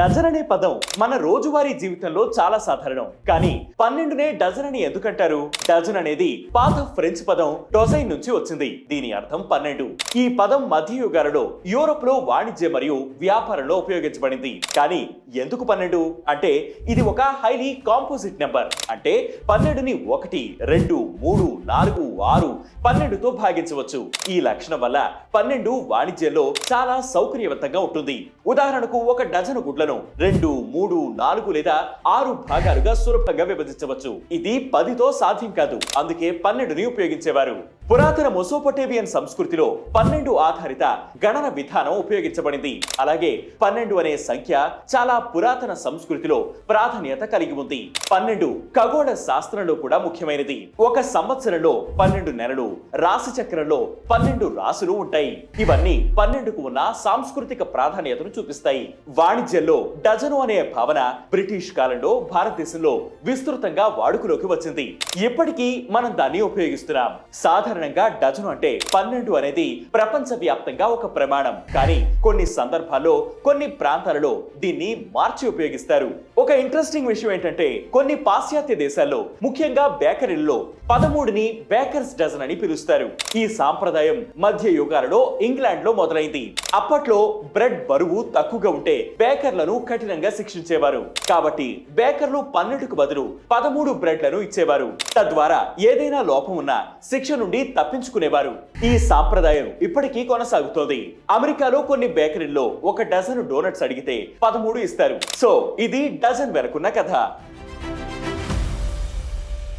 Dozen అనే పదం మన రోజువారీ జీవితంలో చాలా సాధారణం. కానీ పన్నెండునే డజన్ అని ఎందుకంటారు? డజన్ అనేది పాత ఫ్రెంచ్ పదం డొజైన్ నుంచి వచ్చింది. దీని అర్థం పన్నెండు. ఈ పదం మధ్యయుగాలలో యూరోప్లో వాణిజ్య మరియు వ్యాపారంలో ఉపయోగించబడింది. కానీ ఎందుకు పన్నెండు? అంటే ఇది ఒక హైలీ కాంపోజిట్ నెంబర్. అంటే పన్నెండుని ఒకటి రెండు మూడు నాలుగు ఆరు పన్నెండుతో భాగించవచ్చు. ఈ లక్షణం వల్ల పన్నెండు వాణిజ్యంలో చాలా సౌకర్యవంతంగా ఉంటుంది. ఉదాహరణకు ఒక డజను గుడ్లను రెండు మూడు నాలుగు లేదా ఆరు భాగాలుగా సులభంగా విభజించవచ్చు. ఇది పదితో సాధ్యం కాదు. అందుకే పన్నెండుని ఉపయోగించేవారు. పురాతన మొసోపొటేమియన్ సంస్కృతిలో పన్నెండు ఆధారిత గణన విధానం ఉపయోగించబడింది. అలాగే పన్నెండు అనే సంఖ్య చాలా పురాతన సంస్కృతిలో ప్రాధాన్యత కలిగి ఉంది. పన్నెండు ఖగోళ శాస్త్రంలో కూడా ముఖ్యమైనది. ఒక సంవత్సరంలో పన్నెండు నెలలు రాశి చక్రంలో పన్నెండు రాసులు ఉంటాయి. ఇవన్నీ పన్నెండుకు ఉన్న సాంస్కృతిక ప్రాధాన్యతను చూపిస్తాయి. వాణిజ్యంలో డజను అనే భావన బ్రిటిష్ కాలంలో భారతదేశంలో విస్తృతంగా వాడుకలోకి వచ్చింది. ఇప్పటికీ మనం దాన్ని ఉపయోగిస్తున్నాం. సాధారణ సాధారణంగా డజను అంటే పన్నెండు అనేది ప్రపంచ వ్యాప్తంగా ఒక ప్రమాణం. కానీ కొన్ని సందర్భాల్లో కొన్ని ప్రాంతాలలో దీన్ని మార్చి ఉపయోగిస్తారు. ఒక ఇంట్రెస్టింగ్ విషయం ఏంటంటే కొన్ని పాశ్చాత్య దేశాల్లో ముఖ్యంగా బేకరీల్లో పదమూడుని బేకర్స్ డజన్ అని పిలుస్తారు. ఈ సాంప్రదాయం మధ్య యుగాలలో ఇంగ్లాండ్లో మొదలైంది. అప్పట్లో బ్రెడ్ బరువు తక్కువగా ఉంటే బేకర్లను కఠినంగా శిక్షించేవారు. కాబట్టి బేకర్లు పన్నెండుకు బదులు పదమూడు బ్రెడ్లను ఇచ్చేవారు. తద్వారా ఏదైనా లోపం ఉన్నా శిక్ష నుండి తప్పించుకునేవారు. ఈ సాంప్రదాయం ఇప్పటికీ కొనసాగుతోంది. అమెరికాలో కొన్ని బేకరీల్లో ఒక డజన్ డోనట్స్ అడిగితే పదమూడు ఇస్తారు. సో ఇది డజన్ వెనుకున్న కథ.